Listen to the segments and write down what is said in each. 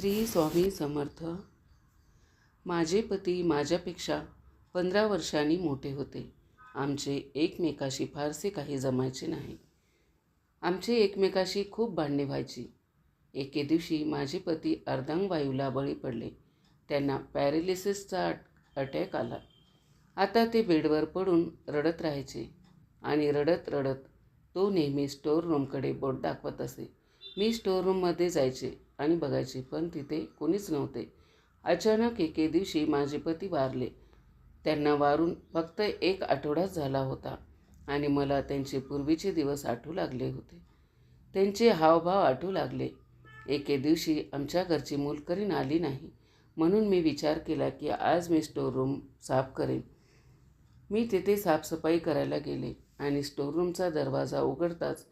श्री स्वामी समर्थ. माझे पती माझ्यापेक्षा पंधरा वर्षांनी मोठे होते. आमचे एकमेकाशी फारसे काही जमायचे नाही. आमचे एकमेकाशी खूप भांडणे व्हायची. एके दिवशी माझे पती अर्धांगवायूला बळी पडले. त्यांना पॅरेलिसिसचा अटॅक आला. आता ते बेडवर पडून रडत राहायचे आणि रडत रडत तो नेहमी स्टोअर रूमकडे बोट दाखवत असे. मी स्टोअर रूममध्ये जायचे. आणि बघायचे पण तिथे कोणीच नव्हते. अचानक एके दिवशी माझे पती वारले. त्यांना वारून फक्त एक आठवडाच झाला होता आणि मला त्यांचे पूर्वीचे दिवस आठवू लागले होते. त्यांचे हावभाव आठवू लागले. एके दिवशी आमच्या घरची मूलकरीण आली नाही. म्हणून मी विचार केला की आज मी स्टोअर रूम साफ करेन. मी तिथे साफसफाई करायला गेले आणि स्टोअर रूमचा दरवाजा उघडताच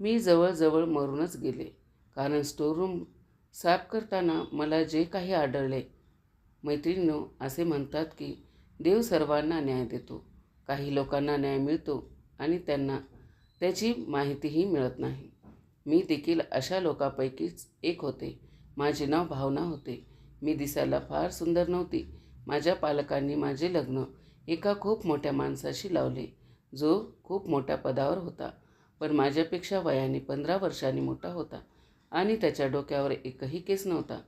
मी जवळजवळ मरूनच गेले. कारण स्टोअर रूम साफ करताना मला जे काही आढळले मैत्रिणीनो असे म्हणतात की देव सर्वांना न्याय देतो. काही लोकांना न्याय मिळतो आणि त्यांना त्याची माहितीही मिळत नाही. मी देखील अशा लोकांपैकीच एक होते. माझे नाव भावना होते. मी दिसायला फार सुंदर नव्हती. माझ्या पालकांनी माझे लग्न एका खूप मोठ्या माणसाशी लावले जो खूप मोठ्या पदावर होता. पण माझ्यापेक्षा वयाने पंधरा वर्षांनी मोठा होता. आणि त्याच्या डोक्यावर एकही केस नव्हता.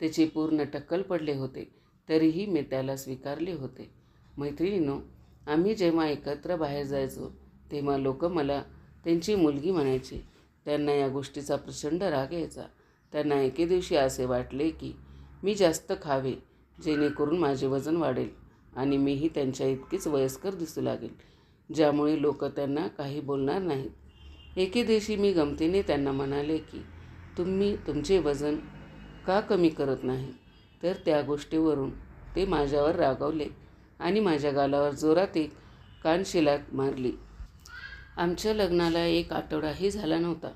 त्याची पूर्ण टक्कल पडले होते तरीही मी त्याला स्वीकारले होते. मैत्रिणीनो आम्ही जेव्हा एकत्र बाहेर जायचो तेव्हा लोक मला त्यांची मुलगी म्हणायची त्यांना या गोष्टीचा प्रचंड राग यायचा. त्यांना एके दिवशी असे वाटले की मी जास्त खावे जेणेकरून माझे वजन वाढेल आणि मीही त्यांच्या इतकीच वयस्कर दिसू लागेल ज्यामुळे लोक त्यांना काही बोलणार नाहीत. एके दिवशी मी गमतीने त्यांना म्हणाले की तुम्ही तुमचे वजन का कमी करत नाही? तर त्या गोष्टीवरून ते माझ्यावर रागावले आणि माझ्या गालावर जोरात एक कानशिलात मारली. आमच्या लग्नाला एक आठवडाही झाला नव्हता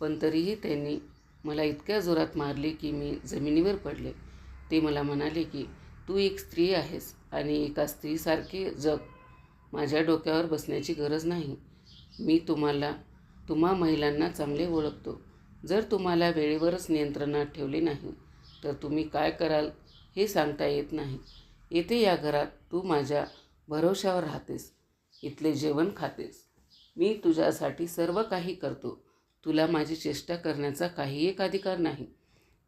पण तरीही त्यांनी मला इतक्या जोरात मारले की मी जमिनीवर पडले. ते मला म्हणाले की तू एक स्त्री आहेस आणि एका स्त्रीसारखे जग माझ्या डोक्यावर बसण्याची गरज नाही. मी तुम्हाला तुम्हा महिलांना चांगले ओळखतो. जर तुम्हाला वेळेवरच नियंत्रणात ठेवले नाही तर तुम्ही काय कराल हे सांगता येत नाही. येथे या घरात तू माझ्या भरोशावर राहतेस इथले जेवण खातेस. मी तुझ्यासाठी सर्व काही करतो. तुला माझी चेष्टा करण्याचा काही एक अधिकार नाही.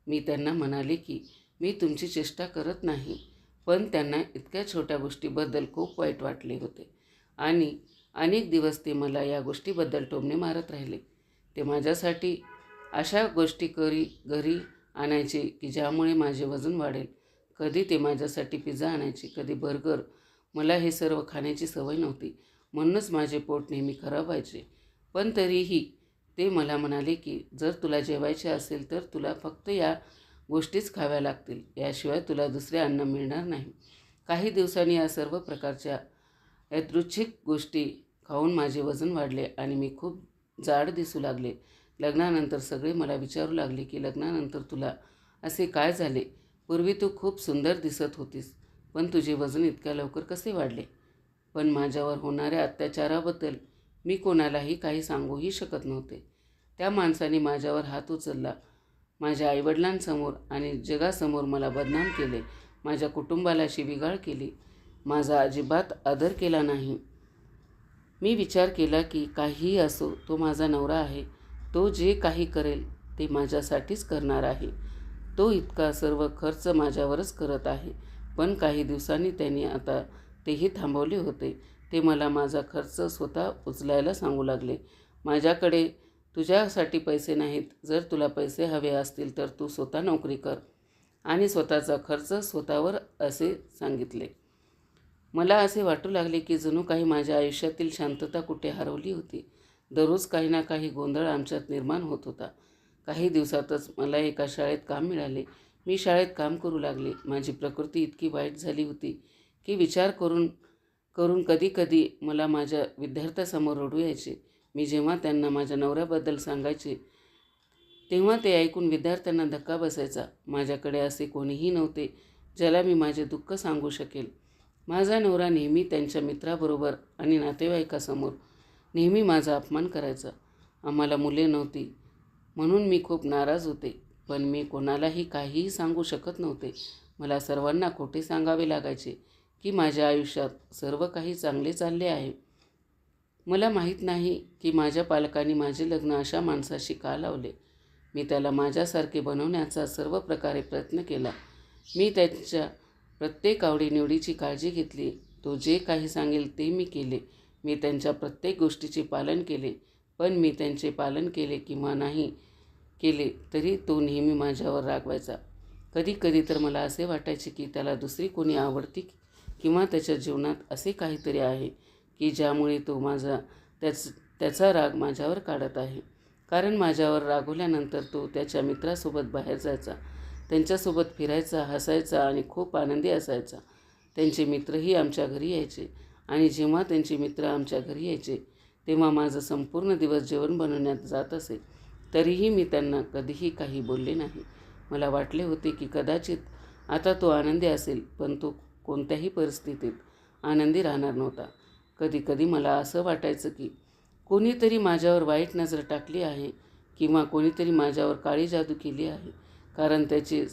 मी त्यांना म्हणाले की मी तुमची चेष्टा करत नाही पण त्यांना इतक्या छोट्या गोष्टीबद्दल खूप वाईट वाटले होते. आणि अनेक दिवस ते मला या गोष्टीबद्दल टोमणे मारत राहिले. ते माझ्यासाठी अशा गोष्टी करी घरी आणायचे की ज्यामुळे माझे वजन वाढेल. कधी ते माझ्यासाठी पिझ्झा आणायचे कधी बर्गर. मला हे सर्व खाण्याची सवय नव्हती. म्हणूनच माझे पोट नेहमी खराब व्हायचे. पण तरीही ते मला म्हणाले की जर तुला जेवायचे असेल तर तुला फक्त या गोष्टीच खाव्या लागतील. याशिवाय तुला दुसरे अन्न मिळणार नाही. काही दिवसांनी या सर्व प्रकारच्या यादृच्छिक गोष्टी खाऊन माझे वजन वाढले आणि मी खूप जाड दिसू लागले. लग्नानंतर सगळे मला विचारू लागले की लग्नानंतर तुला असे काय झाले? पूर्वी तू खूप सुंदर दिसत होतीस पण तुझे वजन इतक्या लवकर कसे वाढले? पण माझ्यावर होणाऱ्या अत्याचाराबद्दल मी कोणालाही काही सांगूही शकत नव्हते. त्या माणसाने माझ्यावर हात उचलला. माझ्या आईवडिलांसमोर आणि जगासमोर मला बदनाम केले. माझ्या कुटुंबाला शिविगाळ केली. माझा अजिबात आदर केला नाही. मी विचार केला की काहीही असो तो माझा नवरा आहे. तो जे काही करेल ते माझ्यासाठीच करणार आहे. तो इतका सर्व खर्च माझ्यावरच करत आहे. पण काही दिवसांनी त्यांनी आता तेही थांबवले होते. ते मला माझा खर्च स्वतः उचलायला सांगू लागले. माझ्याकडे तुझ्यासाठी पैसे नाहीत. जर तुला पैसे हवे असतील तर तू स्वतः नोकरी कर. आणि स्वतःचा खर्च स्वतःवर असे सांगितले. मला असे वाटू लागले की जणू काही माझ्या आयुष्यातील शांतता कुठे हरवली होती? दररोज काही ना काही गोंधळ आमच्यात निर्माण होत होता. काही दिवसातच मला एका शाळेत काम मिळाले. मी शाळेत काम करू लागले. माझी प्रकृती इतकी वाईट झाली होती की विचार करून करून कधीकधी मला माझ्या विद्यार्थ्यासमोर रडू यायचे. मी जेव्हा त्यांना माझ्या नवऱ्याबद्दल सांगायचे तेव्हा ते ऐकून विद्यार्थ्यांना धक्का बसायचा. माझ्याकडे असे कोणीही नव्हते ज्याला मी माझे दुःख सांगू शकेल. माझा नवरा नेहमी त्यांच्या मित्राबरोबर आणि नातेवाईकासमोर नेहमी माझा अपमान करायचा. आम्हाला मुले नव्हती. म्हणून मी खूप नाराज होते. पण मी कोणालाही काहीही सांगू शकत नव्हते. मला सर्वांना खोटे सांगावे लागायचे की माझ्या आयुष्यात सर्व काही चांगले चालले आहे. मला माहीत नाही की माझ्या पालकांनी माझे लग्न अशा माणसाशी का लावले. मी त्याला माझ्यासारखे बनवण्याचा सर्व प्रकारे प्रयत्न केला. मी त्याच्या प्रत्येक आवडीनिवडीची काळजी घेतली. तो जे काही सांगेल ते मी केले. मी त्यांच्या प्रत्येक गोष्टीचे पालन केले पण मी त्यांचे पालन केले किंवा नाही केले तरी तो नेहमी माझ्यावर रागवायचा. कधी कधी तर मला असे वाटायचे की त्याला दुसरी कोणी आवडती किंवा त्याच्या जीवनात असे काहीतरी आहे की ज्यामुळे तो माझा त्याच त्याचा राग माझ्यावर काढत आहे. कारण माझ्यावर रागवल्यानंतर तो त्याच्या मित्रासोबत बाहेर जायचा त्यांच्यासोबत फिरायचा हसायचा आणि खूप आनंदी असायचा. त्यांचे मित्रही आमच्या घरी यायचे. आणि जेव्हा त्यांचे मित्र आमच्या घरी यायचे तेव्हा माझं संपूर्ण दिवस जेवण बनवण्यात जात असे तरीही मी त्यांना कधीही काही बोलले नाही. मला वाटले होते की कदाचित आता तो आनंदी असेल पण तो कोणत्याही परिस्थितीत आनंदी राहणार नव्हता. कधीकधी मला असं वाटायचं की कोणीतरी माझ्यावर वाईट नजर टाकली आहे किंवा कोणीतरी माझ्यावर काळी जादू केली आहे कारण त्याचे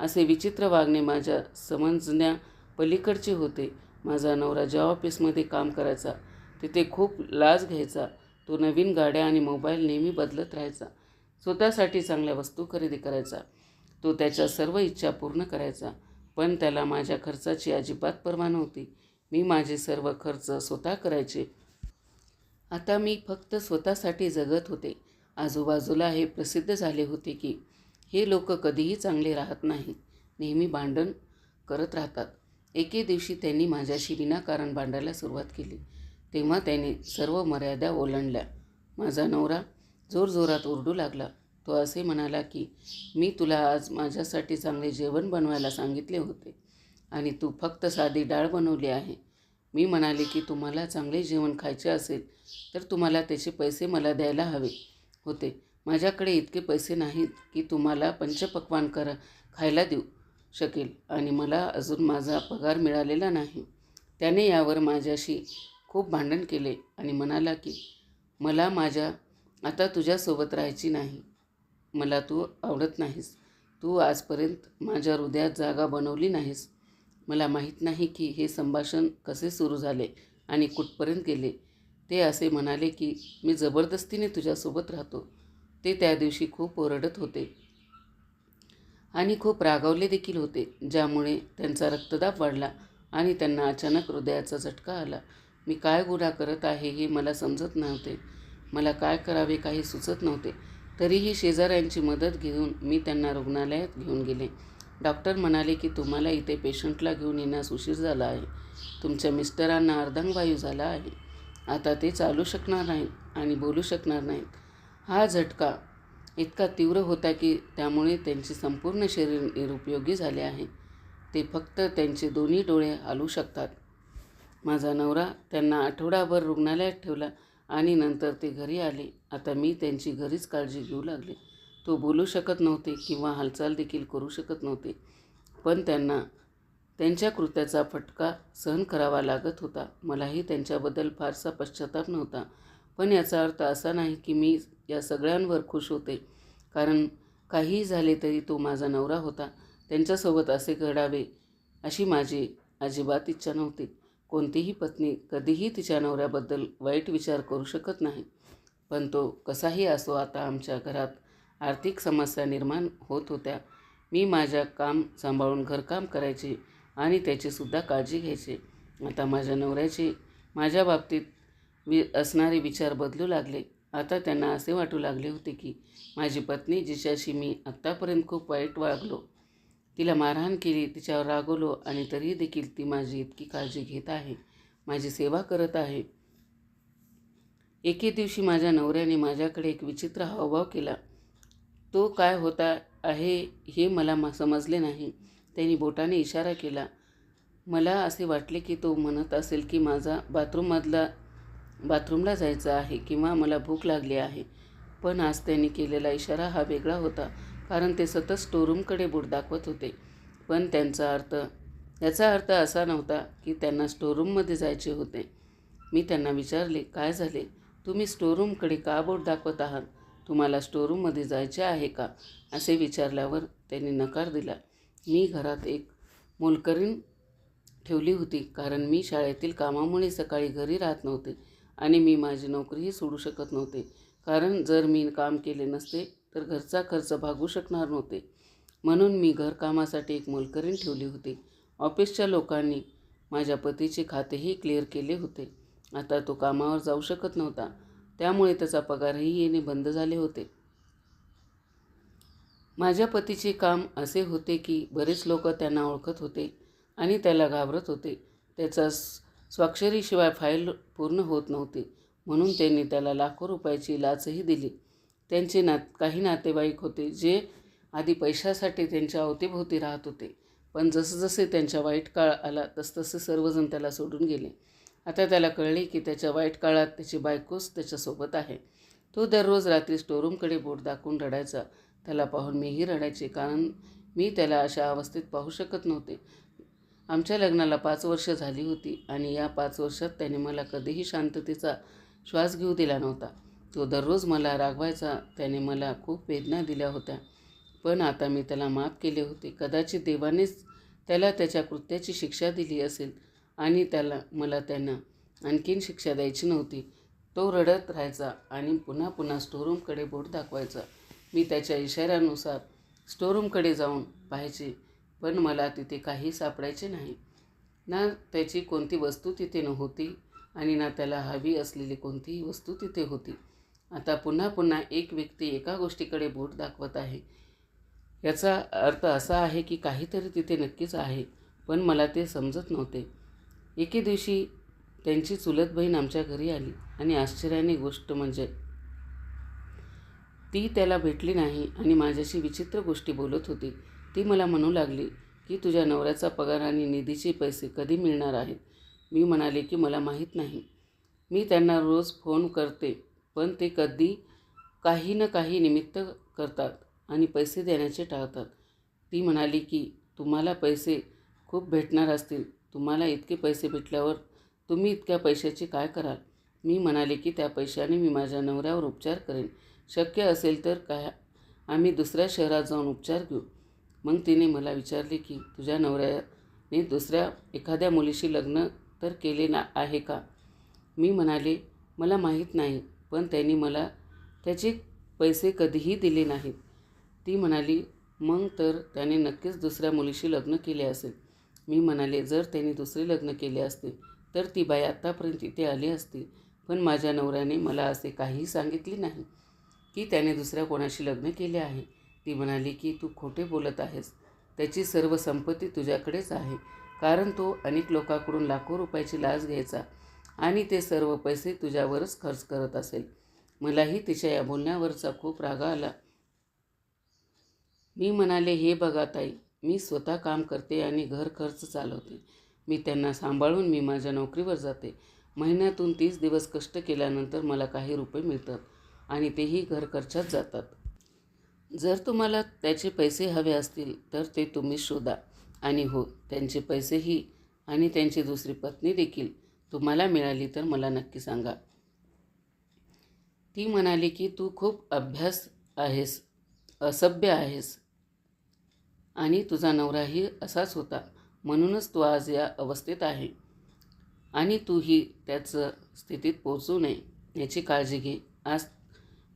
असे विचित्र वागणे माझ्या समजण्या पलीकडचे होते माझा नवरा ज्या ऑफिसमध्ये काम करायचा तिथे खूप लाज घ्यायचा. तो नवीन गाड्या आणि मोबाईल नेहमी बदलत राहायचा. स्वतःसाठी चांगल्या वस्तू खरेदी करायचा. तो त्याच्या सर्व इच्छा पूर्ण करायचा. पण त्याला माझ्या खर्चाची अजिबात परवा नव्हती. मी माझे सर्व खर्च स्वतः करायचे. आता मी फक्त स्वतःसाठी जगत होते. आजूबाजूला हे प्रसिद्ध झाले होते की हे लोक कधीही चांगले राहत नाहीत. नेहमी भांडण करत राहतात. एके दिवशी त्यांनी माझ्याशी विनाकारण भांडायला सुरुवात केली. तेव्हा त्याने सर्व मर्यादा ओलांडल्या. माझा नवरा जोरजोरात ओरडू लागला. तो असे म्हणाला की मी तुला आज माझ्यासाठी चांगले जेवण बनवायला सांगितले होते आणि तू फक्त साधी डाळ बनवली आहे. मी म्हणाले की तुम्हाला चांगले जेवण खायचे असेल तर तुम्हाला त्याचे पैसे मला द्यायला हवे होते. माझ्याकडे इतके पैसे नाहीत की तुम्हाला पंचपक्वान करा खायला देऊ. शकेल. आणि मला अजून माझा पगार मिळालेला नाही. त्याने यावर माझ्याशी खूप भांडण केले आणि म्हणाला की मला माझ्या आता तुझ्यासोबत राहायची नाही. मला तू आवडत नाहीस. तू आजपर्यंत माझ्या हृदयात जागा बनवली नाहीस. मला माहीत नाही की हे संभाषण कसे सुरू झाले आणि कुठपर्यंत गेले. ते असे म्हणाले की मी जबरदस्तीने तुझ्यासोबत राहतो. ते त्या दिवशी खूप ओरडत होते. आणि खूप रागावले देखील होते ज्यामुळे त्यांचा रक्तदाब वाढला आणि त्यांना अचानक हृदयाचा झटका आला. मी काय गुन्हा करत आहे हे मला समजत नव्हते. मला काय करावे काही सुचत नव्हते. तरीही शेजाऱ्यांची मदत घेऊन मी त्यांना रुग्णालयात घेऊन गेले. डॉक्टर म्हणाले की तुम्हाला इथे पेशंटला घेऊन येण्यास उशीर झाला आहे. तुमच्या मिस्टरांना अर्धांगवायू झाला आहे. आता ते चालू शकणार नाहीत आणि बोलू शकणार नाहीत. हा झटका इतका तीव्र होता की त्यामुळे त्यांचे संपूर्ण शरीर निरुपयोगी झाले आहे. ते फक्त त्यांचे दोन्ही डोळे हालू शकतात. माझा नवरा त्यांना आठवडाभर रुग्णालयात ठेवला आणि नंतर ते घरी आले. आता मी त्यांची घरीच काळजी घेऊ लागले. तो बोलू शकत नव्हते किंवा हालचाल देखील करू शकत नव्हते. पण त्यांना त्यांच्या कृत्याचा फटका सहन करावा लागत होता. मलाही त्यांच्याबद्दल फारसा पश्चाताप नव्हता. पण याचा अर्थ असा नाही की मी या सगळ्यांवर खुश होते. कारण काहीही झाले तरी तो माझा नवरा होता. त्यांच्यासोबत असे घडावे अशी माझी अजिबात इच्छा नव्हती. कोणतीही पत्नी कधीही तिच्या नवऱ्याबद्दल वाईट विचार करू शकत नाही. पण तो कसाही असो आता आमच्या घरात आर्थिक समस्या निर्माण होत होत्या. मी माझ्या काम सांभाळून घरकाम करायचे आणि त्याचीसुद्धा काळजी घ्यायचे. आता माझ्या नवऱ्याचे माझ्या बाबतीत वि असणारे विचार बदलू लागले. आता त्यांना असे वाटू लागले होते की माझी पत्नी जिच्याशी मी आत्तापर्यंत खूप वाईट वागलो तिला मारहाण केली तिच्यावर रागवलो आणि तरीही देखील ती माझी इतकी काळजी घेत आहे माझी सेवा करत आहे. एके दिवशी माझ्या नवऱ्याने माझ्याकडे एक विचित्र हावभाव केला. तो काय होता आहे हे मला मा समजले नाही. त्यांनी बोटाने इशारा केला. मला असे वाटले की तो म्हणत असेल की माझा बाथरूममधला बाथरूमला जायचं आहे किंवा मला भूक लागली आहे. पण आज त्यांनी केलेला इशारा हा वेगळा होता कारण ते सतत स्टोरूमकडे बोट दाखवत होते. पण त्यांचा अर्थ याचा अर्थ असा नव्हता की त्यांना स्टोरूममध्ये जायचे होते. मी त्यांना विचारले काय झाले? तुम्ही स्टोरूमकडे का बोट दाखवत आहात? तुम्हाला स्टोरूममध्ये जायचे आहे का? असे विचारल्यावर त्यांनी नकार दिला. मी घरात एक मोलकरीण ठेवली होती कारण मी शाळेतील कामामुळे सकाळी घरी राहत नव्हते. आणि मी माझी नोकरीही सोडू शकत नव्हते. कारण जर मी काम केले नसते तर घरचा खर्च भागू शकणार नव्हते. म्हणून मी घरकामासाठी एक मोलकरीण ठेवली होती. ऑफिसच्या लोकांनी माझ्या पतीचे खातेही क्लिअर केले होते. आता तो कामावर जाऊ शकत नव्हता. त्यामुळे त्याचा पगारही येणे बंद झाले होते. माझ्या पतीचे काम असे होते की बरेच लोक त्यांना ओळखत होते आणि त्याला घाबरत होते. त्याचा स्वाक्षरीशिवाय फाईल पूर्ण होत नव्हती. म्हणून त्यांनी त्याला लाखो रुपयाची लाचही दिली. त्यांचे नात काही नातेवाईक होते जे आधी पैशासाठी त्यांच्या अवतीभोवती राहत होते. पण जसजसे त्यांच्या वाईट काळ आला तसतसे सर्वजण त्याला सोडून गेले. आता त्याला कळले की त्याच्या वाईट काळात त्याची बायकोच त्याच्यासोबत आहे. तो दररोज रात्री स्टोरूमकडे बोट दाखवून रडायचा. त्याला पाहून मीही रडायचे कारण मी त्याला अशा अवस्थेत पाहू शकत नव्हते. आमच्या लग्नाला पाच वर्ष झाली होती आणि या पाच वर्षात त्याने मला कधीही शांततेचा श्वास घेऊ दिला नव्हता. तो दररोज मला रागवायचा त्याने मला खूप वेदना दिल्या होत्या. पण आता मी त्याला माफ केले होते. कदाचित देवानेच त्याला त्याच्या कृत्याची शिक्षा दिली असेल आणि त्याला मला त्यांना आणखीन शिक्षा द्यायची नव्हती. तो रडत राहायचा आणि पुन्हा पुन्हा स्टोरूमकडे बोट दाखवायचा. मी त्याच्या इशाऱ्यानुसार स्टोरूमकडे जाऊन पाहायचे पण मला तिथे काही सापडायचे नाही. ना त्याची कोणती वस्तू तिथे नव्हती आणि ना त्याला हवी असलेली कोणतीही वस्तू तिथे होती. आता पुन्हा पुन्हा एक व्यक्ती एका गोष्टीकडे बोट दाखवत आहे. याचा अर्थ असा आहे की काहीतरी तिथे नक्कीच आहे पण मला ते समजत नव्हते. एके दिवशी त्यांची चुलत बहीण आमच्या घरी आली आणि आश्चर्याने गोष्ट म्हणजे ती त्याला भेटली नाही आणि माझ्याशी विचित्र गोष्टी बोलत होती. ती मला म्हणू लागली की तुझ्या नवऱ्याचा पगार आणि निधीचे पैसे कधी मिळणार आहेत? मी म्हणाले की मला माहीत नाही. मी त्यांना रोज फोन करते पण ते कधी काही ना काही निमित्त करतात आणि पैसे देण्याचे टाळतात. ती म्हणाली की तुम्हाला पैसे खूप भेटणार असतील. तुम्हाला इतके पैसे भेटल्यावर तुम्ही इतक्या पैशाचे काय कराल? मी म्हणाले की त्या पैशाने मी माझ्या नवऱ्यावर उपचार करेन. शक्य असेल तर काय? आम्ही दुसऱ्या शहरात जाऊन उपचार घेऊ. मग तिने मला विचारले की तुझ्या नवऱ्याने दुसऱ्या एखाद्या मुलीशी लग्न तर केले ना आहे का? मी म्हणाले मला माहीत नाही पण त्यांनी मला त्याचे पैसे कधीही दिले नाहीत. ती म्हणाली मग तर त्याने नक्कीच दुसऱ्या मुलीशी लग्न केले असेल. मी म्हणाले जर त्यांनी दुसरे लग्न केले असते तर ती बाई आत्तापर्यंत इथे आली असती पण माझ्या नवऱ्याने मला असे काहीही सांगितले नाही की त्याने दुसऱ्या कोणाशी लग्न केले आहे. ती म्हणाली की तू खोटे बोलत आहेस. त्याची सर्व संपत्ती तुझ्याकडेच आहे. कारण तो अनेक लोकांकडून लाखो रुपयाची लाच घ्यायचा आणि ते सर्व पैसे तुझ्यावरच खर्च करत असेल. मलाही तिच्या या बोलण्यावरचा खूप राग आला. मी म्हणाले हे बघा ताई मी स्वतः काम करते आणि घर खर्च चालवते. मी त्यांना सांभाळून मी माझ्या नोकरीवर जाते. महिन्यातून तीस दिवस कष्ट केल्यानंतर मला काही रुपये मिळतात आणि तेही घर खर्चात जातात. जर तुम्हाला त्याचे पैसे हवे असतील तर ते तुम्ही शोधा. आणि हो त्यांचे पैसेही आणि त्यांची दुसरी पत्नी देखील तुम्हाला मिळाली तर मला नक्की सांगा. ती म्हणाली की तू खूप अभ्यास आहेस असभ्य आहेस आणि तुझा नवराही असाच होता. म्हणूनच तू आज या अवस्थेत आहे आणि तूही त्याचं स्थितीत पोचू नये याची काळजी घे. आज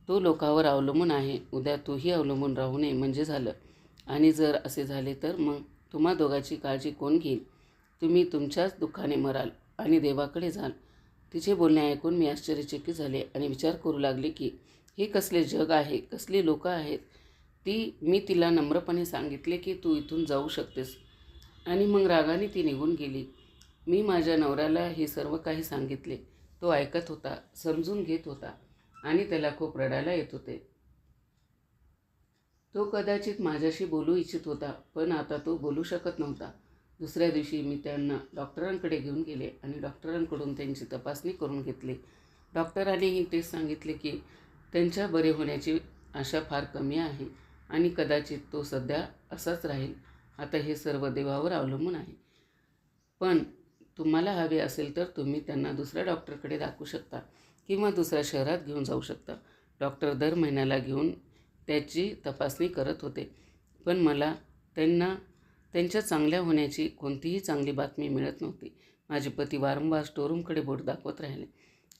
तो लोकावर अवलंबून आहे. उद्या तूही अवलंबून राहू नये. म्हणजे झालं. आणि जर असे झाले तर मग तुम्हा दोघाची काळजी कोण घेईल? तुम्ही तुमच्याच दुःखाने मराल आणि देवाकडे जाल. तिचे बोलणे ऐकून मी आश्चर्यचकित झाले आणि विचार करू लागले की हे कसले जग आहे? कसले लोक आहेत? ती मी तिला नम्रपणे सांगितले की तू इथून जाऊ शकतेस. आणि मग रागाने ती निघून गेली. मी माझ्या नवऱ्याला हे सर्व काही सांगितले. तो ऐकत होता समजून घेत होता. आणि त्याला खूप रडायला येत होते. तो कदाचित माझ्याशी बोलू इच्छित होता पण आता तो बोलू शकत नव्हता. दुसऱ्या दिवशी मी त्यांना डॉक्टरांकडे घेऊन गेले आणि डॉक्टरांकडून त्यांची तपासणी करून घेतली. डॉक्टरांनीही तेच सांगितले की त्यांच्या बरे होण्याची आशा फार कमी आहे आणि कदाचित तो सध्या असाच राहील. आता हे सर्व देवावर अवलंबून आहे. पण तुम्हाला हवे असेल तर तुम्ही त्यांना दुसऱ्या डॉक्टरकडे दाखवू शकता. किंवा दुसऱ्या शहरात घेऊन जाऊ शकता. डॉक्टर दर महिन्याला घेऊन त्याची तपासणी करत होते. पण मला त्यांना त्यांच्या चांगल्या होण्याची कोणतीही चांगली बातमी मिळत नव्हती. माझे पती वारंवार स्टोरूमकडे बोट दाखवत राहिले.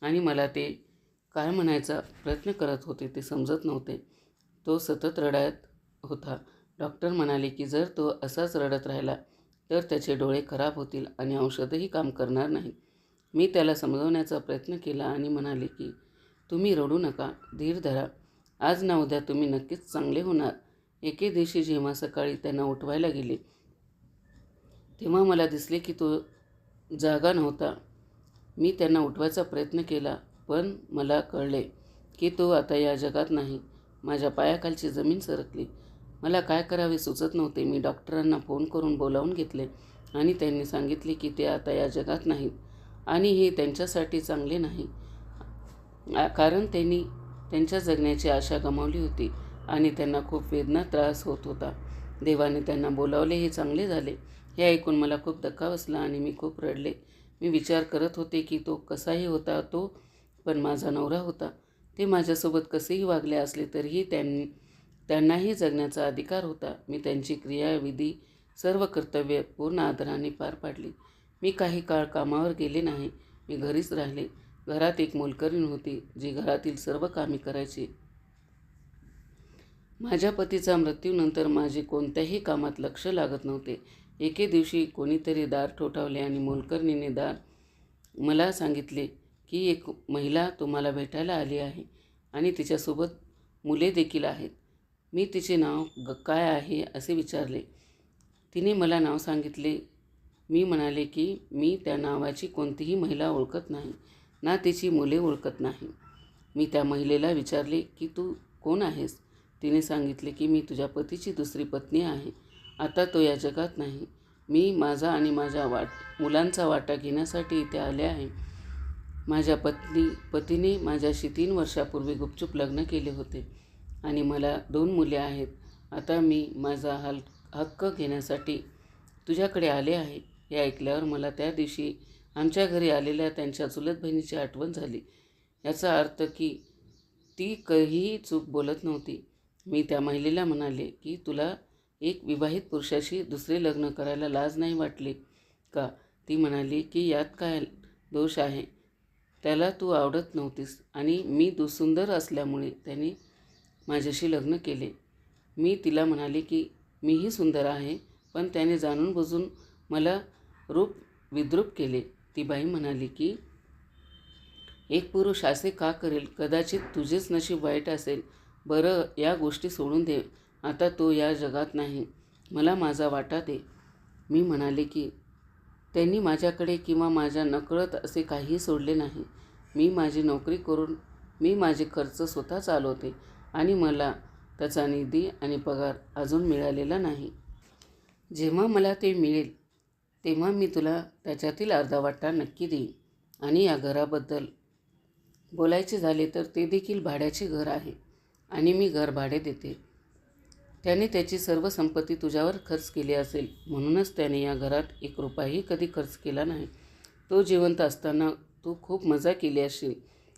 आणि मला ते काय म्हणायचा प्रयत्न करत होते ते समजत नव्हते. तो सतत रडत होता. डॉक्टर म्हणाले की जर तो असाच रडत राहिला तर त्याचे डोळे खराब होतील आणि औषधही काम करणार नाही. मी त्याला समजवण्याचा प्रयत्न केला आणि म्हणाले की तुम्ही रडू नका धीर धरा. आज ना उद्या तुम्ही नक्कीच चांगले होणार. एके दिवशी जेव्हा सकाळी त्यांना उठवायला गेले तेव्हा मला दिसले की तो जागा नव्हता. मी त्यांना उठवायचा प्रयत्न केला पण मला कळले की तो आता या जगात नाही. माझ्या पायाखालची जमीन सरकली. मला काय करावे सुचत नव्हते. मी डॉक्टरांना फोन करून बोलावून घेतले आणि त्यांनी सांगितले की ते आता या जगात नाहीत. आणि हे त्यांच्यासाठी चांगले नाही. कारण त्यांनी त्यांच्या जगण्याची आशा गमावली होती आणि त्यांना खूप वेदना त्रास होत होता. देवाने त्यांना बोलावले हे चांगले झाले. हे ऐकून मला खूप धक्का बसला आणि मी खूप रडले. मी विचार करत होते की तो कसाही होता तो पण माझा नवरा होता. ते माझ्यासोबत कसेही वागले असले तरीही त्यांनी त्यांनाही जगण्याचा अधिकार होता. मी त्यांची क्रियाविधी सर्व कर्तव्य पूर्ण आदराने पार पाडली. मी काही काळ कामावर गेले नाही. मी घरीच राहिले. घरात एक मोलकरीण होती जी घरातील सर्व कामे करायची. माझ्या पतीचा मृत्यूनंतर माझे कोणत्याही कामात लक्ष लागत नव्हते. एके दिवशी कोणीतरी दार ठोठावले आणि मोलकर्णीने दार मला सांगितले की एक महिला तुम्हाला भेटायला आली आहे आणि तिच्यासोबत मुले देखील आहेत. मी तिचे नाव ग काय आहे असे विचारले. तिने मला नाव सांगितले मी म्हणाले की मी त्या नावाची कोणतीही महिला ओळखत नाही ना तिची मुले ओळखत नाही. मी त्या महिलेला विचारले की तू कोण आहेस? तिने सांगितले की मी तुझ्या पतीची दुसरी पत्नी आहे. आता तो या जगात नाही. मी माझा आणि माझ्या वाट मुलांचा वाटा घेण्यासाठी इथे आले आहे. माझ्या पत्नी पतीने माझ्याशी तीन वर्षापूर्वी गुपचूप लग्न केले होते आणि मला दोन मुले आहेत. आता मी माझा हल हक्क घेण्यासाठी तुझ्याकडे आले आहे. हे ऐकल्यावर मला त्या दिवशी आमच्या घरी आलेल्या त्यांच्या चुलत बहिणीची आठवण झाली. याचा अर्थ की ती कधीही चूक बोलत नव्हती. मी त्या महिलेला म्हणाले की तुला एक विवाहित पुरुषाशी दुसरे लग्न करायला लाज नाही वाटली का? ती म्हणाली की यात काय दोष आहे? त्याला तू आवडत नव्हतीस आणि मी दु सुंदर असल्यामुळे त्याने माझ्याशी लग्न केले. मी तिला म्हणाले की मीही सुंदर आहे पण त्याने जाणून बुजून मला रूप विद्रूप केले. ती बाई म्हणाली की एक पुरुष असे का करेल? कदाचित तुझेच नशीब वाईट असेल. बरं या गोष्टी सोडून दे. आता तो या जगात नाही. मला माझा वाटा दे. मी म्हणाले की त्यांनी माझ्याकडे किंवा माझ्या नकळत असे काहीही सोडले नाही. मी माझी नोकरी करून मी माझे खर्च स्वतः चालवते आणि मला त्याचा निधी आणि पगार अजून मिळालेला नाही. जेव्हा मला ते मिळेल तेव्हा मी तुला त्याच्यातील अर्धा वाटा नक्की देईन आणि या घराबद्दल बोलायचे झाले तर ते देखील भाड्याचे घर आहे आणि मी घर भाडे देते. त्याने त्याची सर्व संपत्ती तुझ्यावर खर्च केली असेल. म्हणूनच त्याने या घरात एक रुपयाही कधी खर्च केला नाही. तो जिवंत असताना तू खूप मजा केली असेल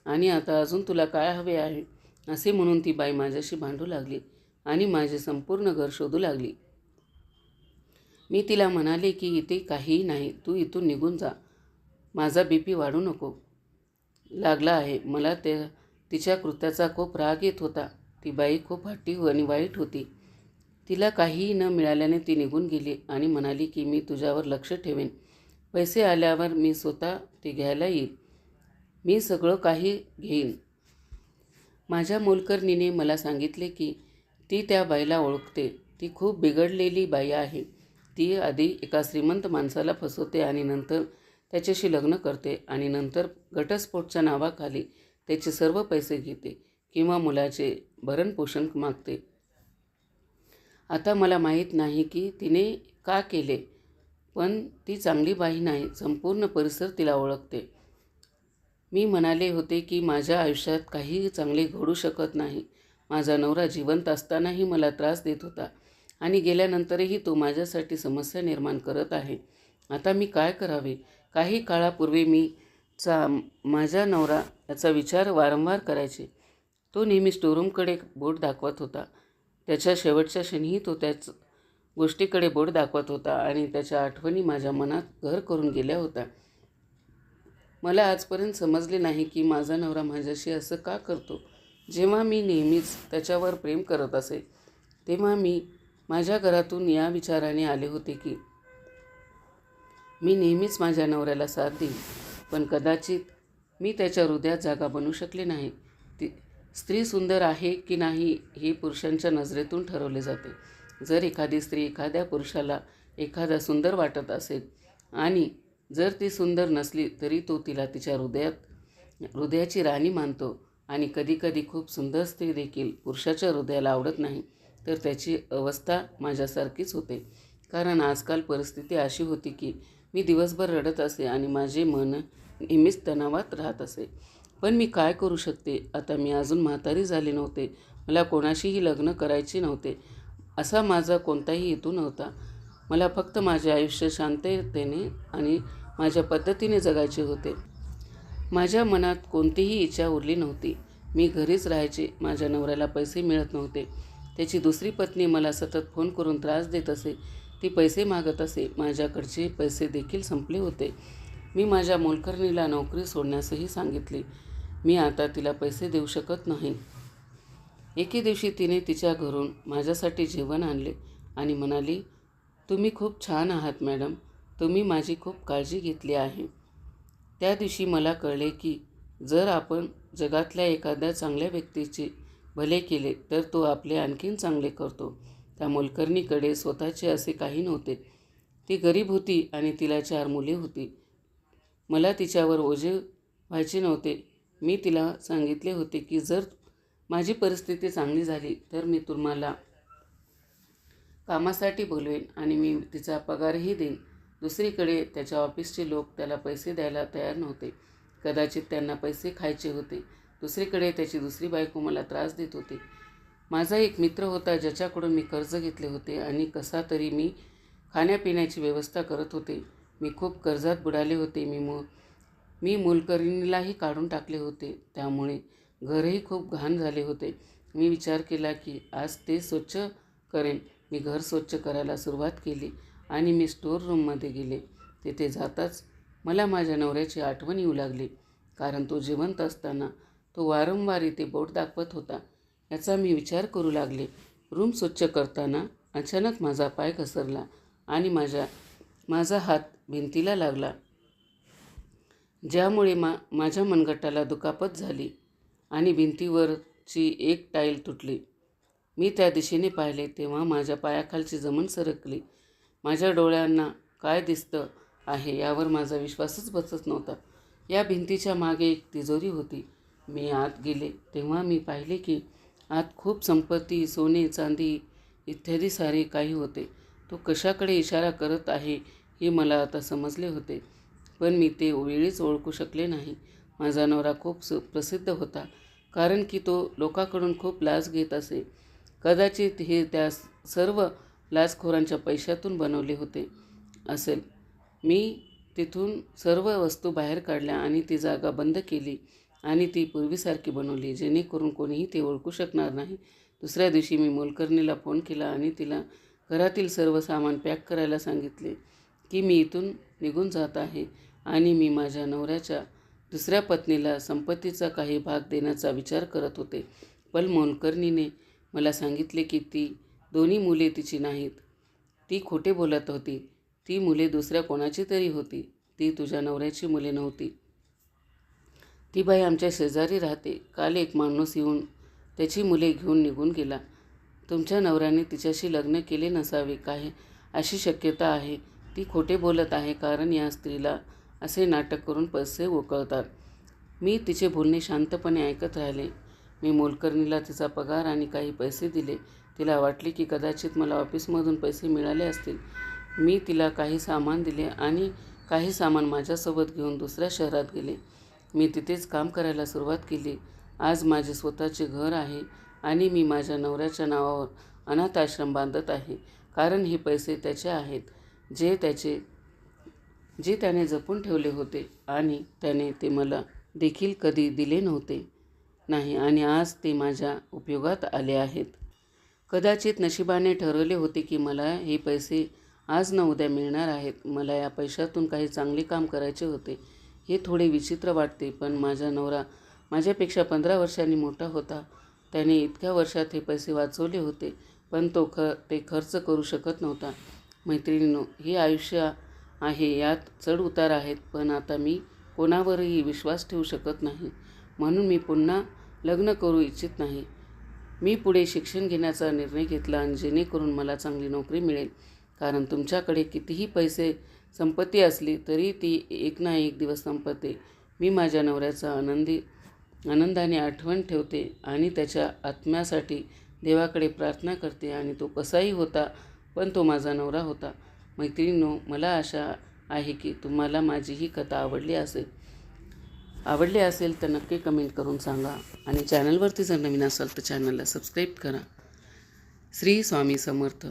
आणि आता अजून तुला काय हवे आहे? असे म्हणून ती बाई माझ्याशी भांडू लागली आणि माझे संपूर्ण घर शोधू लागली. मी तिला म्हणाले की इथे काहीही नाही तू इथून निघून जा. माझा बी पी वाढू नको. लागला आहे. मला ते तिच्या कृत्याचा खूप राग येत होता. ती बाई खूप हट्टी आणि वाईट होती. तिला काहीही न मिळाल्याने ती निघून गेली आणि म्हणाली की मी तुझ्यावर लक्ष ठेवेन. पैसे आल्यावर मी स्वतः ते घ्यायला येईल. मी सगळं काही घेईन. माझ्या मोलकर्णीने मला सांगितले की ती त्या बाईला ओळखते. ती खूप बिघडलेली बाई आहे. ती आधी एका श्रीमंत माणसाला फसवते आणि नंतर त्याच्याशी लग्न करते आणि नंतर घटस्फोटच्या नावाखाली त्याचे सर्व पैसे घेते किंवा मुलाचे भरणपोषण मागते. आता मला माहीत नाही की तिने का केले पण ती चांगली बाई नाही संपूर्ण परिसर तिला ओळखते. मी म्हणाले होते की माझ्या आयुष्यात काहीही चांगले घडू शकत नाही. माझा नवरा जिवंत असतानाही मला त्रास देत होता. आणि गेल्यानंतरही तो माझ्यासाठी समस्या निर्माण करत आहे. आता मी काय करावे? काही काळापूर्वी मी चा माझा नवरा याचा विचार वारंवार करायचे. तो नेहमी स्टोरूमकडे बोट दाखवत होता. त्याच्या शेवटच्या क्षणीही तो त्याच गोष्टीकडे बोट दाखवत होता आणि त्याच्या आठवणी माझ्या मनात घर करून गेल्या होत्या. मला आजपर्यंत समजले नाही की माझा नवरा माझ्याशी असं का करतो. जेव्हा मी नेहमीच त्याच्यावर प्रेम करत असे तेव्हा मी माझ्या घरातून या विचाराने आले होते की मी नेहमीच माझ्या नवऱ्याला साथ देईन पण कदाचित मी त्याच्या हृदयात जागा बनू शकले नाही. ती स्त्री सुंदर आहे की नाही हे पुरुषांच्या नजरेतून ठरवले जाते. जर एखादी स्त्री एखाद्या पुरुषाला एखादा सुंदर वाटत असेल आणि जर ती सुंदर नसली तरी तो तिला तिच्या हृदयात हृदयाची राणी मानतो आणि कधीकधी खूप सुंदर स्त्री देखील पुरुषाच्या हृदयाला आवडत नाही. तर त्याची अवस्था माझ्यासारखीच होते. कारण आजकाल परिस्थिती अशी होती की मी दिवसभर रडत असे आणि माझे मन नेहमीच तणावात राहत असे. पण मी काय करू शकते? आता मी अजून म्हातारी झाले नव्हते. मला कोणाशीही लग्न करायचे नव्हते. असा माझा कोणताही हेतू नव्हता. मला फक्त माझे आयुष्य शांततेने आणि माझ्या पद्धतीने जगायचे होते. माझ्या मनात कोणतीही इच्छा उरली नव्हती. मी घरीच राहायचे. माझ्या नवऱ्याला पैसे मिळत नव्हते. त्याची दुसरी पत्नी मला सतत फोन करून त्रास देत असे. ती पैसे मागत असे. माझ्याकडचे पैसे देखील संपले होते. मी माझ्या मोलकर्णीला नोकरी सोडण्यासही सांगितले. मी आता तिला पैसे देऊ शकत नाही. एके दिवशी तिने तिच्या घरून माझ्यासाठी जेवण आणले आणि म्हणाली तुम्ही खूप छान आहात मॅडम. तुम्ही माझी खूप काळजी घेतली आहे. त्या दिवशी मला कळले की जर आपण जगातल्या एखाद्या चांगल्या व्यक्तीचे भले केले तर तो आपले आणखीन चांगले करतो. त्या मोलकर्णीकडे स्वतःचे असे काही नव्हते. ती गरीब होती आणि तिला चार मुले होती. मला तिच्यावर ओझे व्हायचे नव्हते. मी तिला सांगितले होते की जर माझी परिस्थिती चांगली झाली तर मी तुम्हाला कामासाठी बोलवेन आणि मी तिचा पगारही देईन. दुसरीकडे त्याच्या ऑफिसचे लोक त्याला पैसे द्यायला तयार नव्हते. कदाचित त्यांना पैसे खायचे होते. दुसरीकडे त्याची दुसरी बायको मला त्रास देत होती. माझा एक मित्र होता ज्याच्याकडून मी कर्ज घेतले होते आणि कसा तरी मी खाण्यापिण्याची व्यवस्था करत होते. मी खूप कर्जात बुडाले होते. मी मु मी मोलकरीणीलाही काढून टाकले होते. त्यामुळे घरही खूप घाण झाले होते. मी विचार केला की आज ते स्वच्छ करेन. मी घर स्वच्छ करायला सुरुवात केली आणि मी स्टोर रूममध्ये गेले. तेथे जाताच मला माझ्या नवऱ्याची आठवण येऊ लागली. कारण तो जिवंत असताना तो वारंवार इथे बोट दाखवत होता याचा मी विचार करू लागले. रूम स्वच्छ करताना अचानक माझा पाय घसरला आणि माझ्या माझा हात भिंतीला लागला. ज्यामुळे मा माझ्या मनगटाला दुखापत झाली आणि भिंतीवरची एक टाईल तुटली. मी त्या दिशेने पाहिले तेव्हा माझ्या पायाखालची जमन सरकली. माझ्या डोळ्यांना काय दिसतं आहे यावर माझा विश्वासच बसत नव्हता. या भिंतीच्या मागे एक तिजोरी होती. मी आत गेले. तेव्हा मी पाहिले की आत खूप संपत्ती सोने चांदी इत्यादी सारे काही होते. तो कशाकडे इशारा करत आहे हे मला आता समजले होते. पण मी ते वेळीच ओळखू शकले नाही. माझा नवरा खूप सु प्रसिद्ध होता. कारण की तो लोकांकडून खूप लाच घेत असे. कदाचित हे त्या सर्व लाचखोरांच्या पैशातून बनवले होते असेल. मी तिथून सर्व वस्तू बाहेर काढल्या आणि ती जागा बंद केली. आणि ती पूर्वीसारखी बनवली जेणेकरून कोणीही ते ओळखू शकणार नाही. दुसऱ्या दिवशी मी मोलकर्णीला फोन केला आणि तिला घरातील सर्व सामान पॅक करायला सांगितले की मी इथून निघून जात आहे आणि मी माझ्या नवऱ्याच्या दुसऱ्या पत्नीला संपत्तीचा काही भाग देण्याचा विचार करत होते. पण मोलकर्णीने मला सांगितले की ती दोन्ही मुले तिची नाहीत. ती खोटे बोलत होती. ती मुले दुसऱ्या कोणाची तरी होती. ती तुझ्या नवऱ्याची मुले नव्हती. ती बाई आमच्या शेजारी राहते. काल एक माणूस येऊन त्याची मुले घेऊन निघून गेला. तुमच्या नवऱ्याने तिच्याशी लग्न केले नसावे काय अशी शक्यता आहे. ती खोटे बोलत आहे कारण या स्त्रीला असे नाटक करून पैसे उकळतात. मी तिचे बोलणे शांतपणे ऐकत राहिले. मी मोलकर्णीला तिचा पगार आणि काही पैसे दिले. तिला वाटले की कदाचित मला ऑफिसमधून पैसे मिळाले असतील. मी तिला काही सामान दिले आणि काही सामान माझ्यासोबत घेऊन दुसऱ्या शहरात गेले. मी तिथेच काम करायला सुरुवात केली. आज माझे स्वतःचे घर आहे आणि मी माझ्या नवऱ्याच्या नावावर अनाथ आश्रम बांधत आहे. कारण हे पैसे त्याचे आहेत जे त्याचे जे त्याने जपून ठेवले होते आणि त्याने ते मला देखील कधी दिले नव्हते नाही आणि आज ते माझ्या उपयोगात आले आहेत. कदाचित नशिबाने ठरवले होते की मला हे पैसे आज न उद्या मिळणार आहेत. मला या पैशातून काही चांगले काम करायचे होते. हे थोडे विचित्र वाटते पण माझा नवरा माझ्यापेक्षा पंधरा वर्षांनी मोठा होता. त्याने इतक्या वर्षात हे पैसे वाचवले होते पण तो ख ते खर्च करू शकत नव्हता. मैत्रिणींनो हे आयुष्य आहे यात चढ उतार आहेत पण आता मी कोणावरही विश्वास ठेवू शकत नाही. म्हणून मी पुन्हा लग्न करू इच्छित नाही. मी पुढे शिक्षण घेण्याचा निर्णय घेतला आणि जेणेकरून मला चांगली नोकरी मिळेल. कारण तुमच्याकडे कितीही पैसे संपत्ती असली तरी ती एक ना एक दिवस संपते. मी माझ्या नवऱ्याचा आनंदी आनंदाने आठवण ठेवते आणि त्याच्या आत्म्यासाठी देवाकडे प्रार्थना करते आणि तो कसाही होता पण तो माझा नवरा होता. मैत्रिणींनो मला आशा आहे की तुम्हाला माझी ही कथा आवडली असेल. आवडली असेल तर नक्की कमेंट करून सांगा आणि चॅनलवरती जर नवीन असाल तर चॅनलला सबस्क्राईब करा. श्री स्वामी समर्थ.